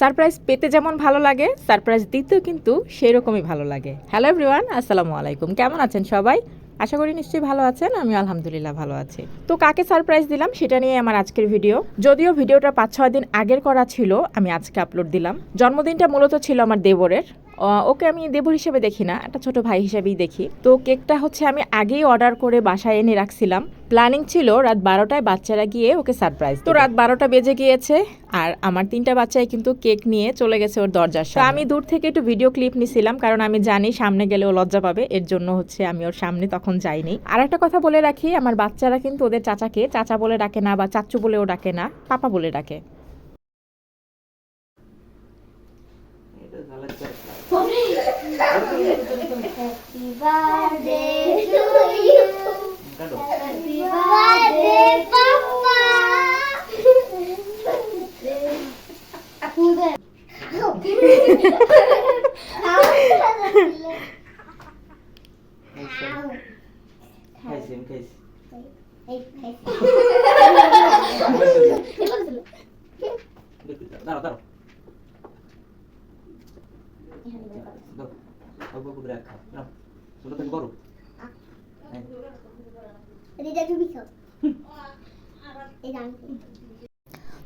Surprise পেতে যেমন ভালো লাগে, সারপ্রাইজ দিতেও কিন্তু সেই রকমই ভালো লাগে। হ্যালো এভরিওয়ান আসসালামু আলাইকুম। কেমন আছেন সবাই? আশা করি নিশ্চয়ই ভালো আছেন আমি আলহামদুলিল্লাহ ভালো আছি। তো কাকে সারপ্রাইজ দিলাম সেটা নিয়ে আমার আজকের ভিডিও। যদিও ভিডিওটা পাঁচ ছয় দিন আগের করা ছিল, আমি আজকে আপলোড দিলাম। জন্মদিনটা মূলত ছিল আমার দেবরের। ওকে আমি দেবর হিসেবে দেখি না, একটা ছোট ভাই হিসেবেই দেখি। তো কেকটা হচ্ছে আমি আগেই অর্ডার করে বাসায় এনে রাখছিলাম। প্ল্যানিং ছিল রাত বারোটায় বাচ্চারা গিয়ে ওকে সারপ্রাইজ তো রাত বারোটা বেজে গিয়েছে আর আমার তিনটা বাচ্চাই কিন্তু কেক নিয়ে চলে গেছে ওর দরজার সামনে। আমি দূর থেকে একটু ভিডিও ক্লিপ নিছিলাম কারণ আমি জানি সামনে গেলে ও লজ্জা পাবে এর জন্য হচ্ছে আমি ওর সামনে তখন যাইনি। আর একটা কথা বলে রাখি আমার বাচ্চারা কিন্তু ওদের চাচাকে চাচা বলে ডাকে না বা চাচু বলেও ডাকে না পাপা বলে ডাকে। Happy birthday to you. Happy birthday, Papa. খাইছি আমি খাইছি দাঁড়াও দাঁড়াও দাও অল্প অল্প করে খাও নাও ছোট থেকে বড় হ্যাঁ। এটা তুমি খাও এটা আমি খাই।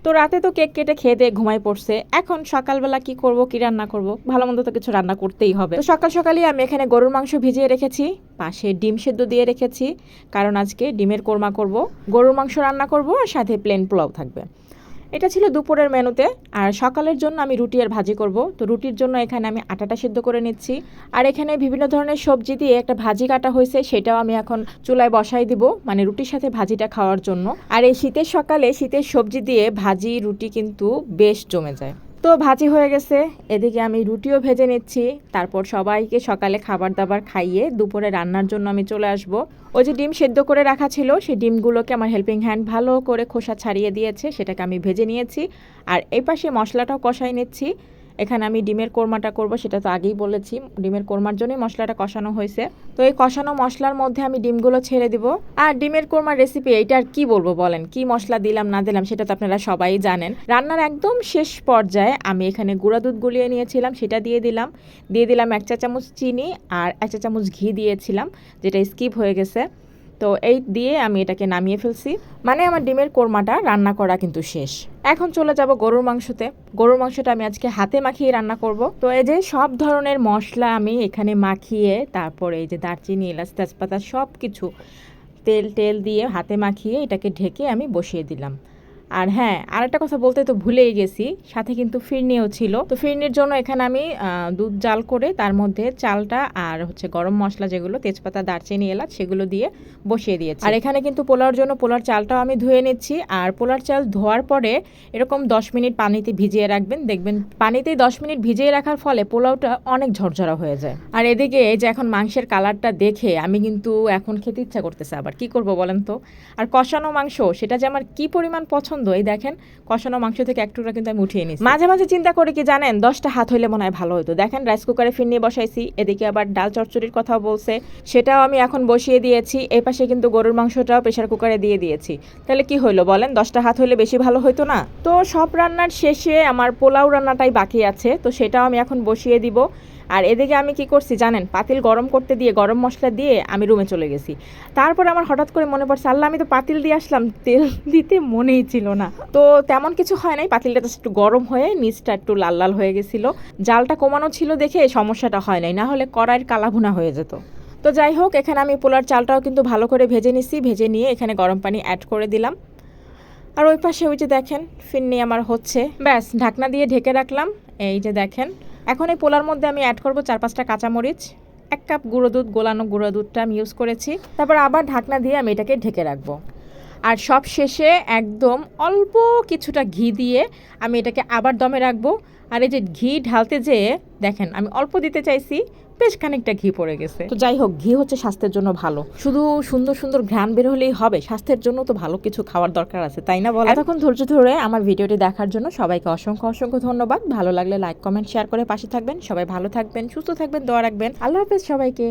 তো রাতে তো কেক কেটে খেয়ে দিয়ে ঘুমাই পড়ছে। এখন সকালবেলা কি করব, কি রান্না করব? ভালো মন্দ তো কিছু রান্না করতেই হবে। তো সকাল সকালই আমি এখানে গরুর মাংস ভিজিয়ে রেখেছি, পাশে ডিম সেদ্ধ দিয়ে রেখেছি, কারণ আজকে ডিমের কোরমা করব, গরুর মাংস রান্না করব, আর সাথে প্লেন পোলাও থাকবে। এটা ছিল দুপুরের মেনুতে। আর সকালের জন্য আমি রুটি আর ভাজি করব। তো রুটির জন্য এখানে আমি আটাটা সিদ্ধ করে নিচ্ছি। আর এখানে বিভিন্ন ধরনের সবজি দিয়ে একটা ভাজি কাটা হয়েছে, সেটাও আমি এখন চুলায় বসাই দিব মানে রুটির সাথে ভাজিটা খাওয়ার জন্য। আর এই শীতের সকালে শীতের সবজি দিয়ে ভাজি, রুটি কিন্তু বেশ জমে যায়। তো ভাজি হয়ে গেছে। এদিকে আমি রুটিও ভেজে নিচ্ছি। তারপর সবাইকে সকালে খাবার দাবার খাইয়ে দুপুরে রান্নার জন্য আমি চলে আসব। ওই যে ডিম সেদ্ধ করে রাখা ছিল সেই ডিমগুলোকে আমার হেল্পিং হ্যান্ড ভালো করে খোসা ছাড়িয়ে দিয়েছে, সেটাকে আমি ভেজে নিয়েছি। আর এই পাশে মশলাটাও কষাই নিচ্ছি। এখানে আমি ডিমের কোরমাটা করব, সেটা তো আগেই বলেছি। ডিমের কোরমার জন্যই মশলাটা কষানো হয়েছে। তো এই কষানো মশলার মধ্যে আমি ডিমগুলো ছেড়ে দিব। আর ডিমের কোরমার রেসিপি এইটা আর কি বলব বলেন? কি মশলা দিলাম, না দিলাম, সেটা তো আপনারা সবাই জানেন। রান্নার একদম শেষ পর্যায়ে আমি এখানে গুঁড়া দুধ গুলিয়ে নিয়েছিলাম, সেটা দিয়ে দিলাম। দিয়ে দিলাম এক চা চামচ চিনি আর এক চা চামচ ঘি দিয়েছিলাম, যেটা স্কিপ হয়ে গেছে। তো এই দিয়ে আমি এটাকে নামিয়ে ফেলছি। মানে আমার ডিমের কোরমাটা রান্না করা কিন্তু শেষ। এখন চলে যাব গরুর মাংসতে। গরুর মাংসটা আমি আজকে হাতে মাখিয়ে রান্না করব। তো এই যে সব ধরনের মশলা আমি এখানে মাখিয়ে, তারপরে এই যে দারচিনি, এলাচ, তেজপাতা সব কিছু তেল টেল দিয়ে হাতে মাখিয়ে এটাকে ঢেকে আমি বসিয়ে দিলাম। আর হ্যাঁ আর একটা কথা বলতে তো ভুলেই গেছি, সাথে কিন্তু ফিরনিও ছিল। তো ফিরনির জন্য এখানে আমি দুধ জাল করে তার মধ্যে চালটা আর হচ্ছে গরম মশলা যেগুলো, তেজপাতা, দারচিনি, এলাচ, সেগুলো দিয়ে বসিয়ে দিয়েছি। আর এখানে কিন্তু পোলাওর জন্য পোলার চালটাও আমি ধুয়ে নিচ্ছি। আর পোলার চাল ধোয়ার পরে এরকম দশ মিনিট পানিতে ভিজিয়ে রাখবেন। দেখবেন পানিতে দশ মিনিট ভিজিয়ে রাখার ফলে পোলাওটা অনেক ঝরঝরা হয়ে যায়। আর এদিকে এই যে এখন মাংসের কালারটা দেখে আমি কিন্তু এখন খেতে ইচ্ছা করতেছে আবার। কি করব বলেন তো? আর কষানো মাংস, সেটা যে আমার কি পরিমাণ পছন্দ এই দেখেন, কষানো মাংস থেকে এক টুকরা কিন্তু আমি উঠিয়ে নিই মাঝে মাঝে চিন্তা করি কি জানেন, দশটা হাত হইলে মনে হয় ভালো হতো দেখেন, রাইস কুকারে ফির নিয়ে বসাইছি, এদিকে আবার ডাল চচ্চড়ির কথাও বলছে। সেটাও আমি এখন বসিয়ে দিয়েছি এই পাশে কিন্তু গরুর মাংসটাও প্রেশার কুকারে দিয়ে দিয়েছি। তাহলে কি হইল বলেন, দশটা হাত হইলে বেশি ভালো হইতো না? তো সব রান্নার শেষে আমার পোলাও রান্নাটাই বাকি আছে, তো সেটাও আমি এখন বসিয়ে দিব। আর এদিকে আমি কি করছি জানেন, পাতিল গরম করতে দিয়ে, গরম মশলা দিয়ে আমি রুমে চলে গেছি। তারপর আমার হঠাৎ করে মনে পড়ছে, আল্লাহ, আমি তো পাতিল দিয়ে আসলাম, তেল দিতে মনেই ছিল না। তো তেমন কিছু হয় নাই। পাতিলটা একটু গরম হয়ে নিচটা একটু লাল লাল হয়ে গেছিল। জালটা কমানো ছিল দেখে সমস্যাটা হয় নাই। না হলে কড়াইয়ের কালাভুনা হয়ে যেত। তো যাই হোক, এখানে আমি পোলার চালটাও কিন্তু ভালো করে ভেজে নিছি। ভেজে নিয়ে এখানে গরম পানি অ্যাড করে দিলাম। আর ওই পাশে ওই যে দেখেন ফিরনি আমার হচ্ছে। ব্যাস, ঢাকনা দিয়ে ঢেকে রাখলাম। এই যে দেখেন, এখন এই পোলার মধ্যে আমি অ্যাড করব চার পাঁচটা কাঁচামরিচ। এক কাপ গুঁড়ো দুধ, গোলানো গুঁড়ো দুধটা আমি ইউজ করেছি। তারপর আবার ঢাকনা দিয়ে আমি এটাকে ঢেকে রাখব। আর সব শেষে একদম অল্প কিছুটা ঘি দিয়ে আমি এটাকে আবার দমে রাখব। আর এই যে ঘি ঢালতে যেয়ে দেখেন আমি অল্প দিতে চাইছি বেশ খানিকটা ঘি পড়ে গেছে। তো যাই হোক ঘি হচ্ছে স্বাস্থ্যের জন্য ভালো। শুধু সুন্দর সুন্দর ঘ্রাণ বের হলেই হবে স্বাস্থ্যের জন্য তো ভালো কিছু খাওয়ার দরকার আছে তাই না বলো এতক্ষণ ধৈর্য ধরে আমার ভিডিওটি দেখার জন্য সবাইকে অসংখ্য অসংখ্য ধন্যবাদ। ভালো লাগলে লাইক কমেন্ট শেয়ার করে পাশে থাকবেন। সবাই ভালো থাকবেন সুস্থ থাকবেন দোয়া রাখবেন। আল্লাহ হাফেজ সবাইকে।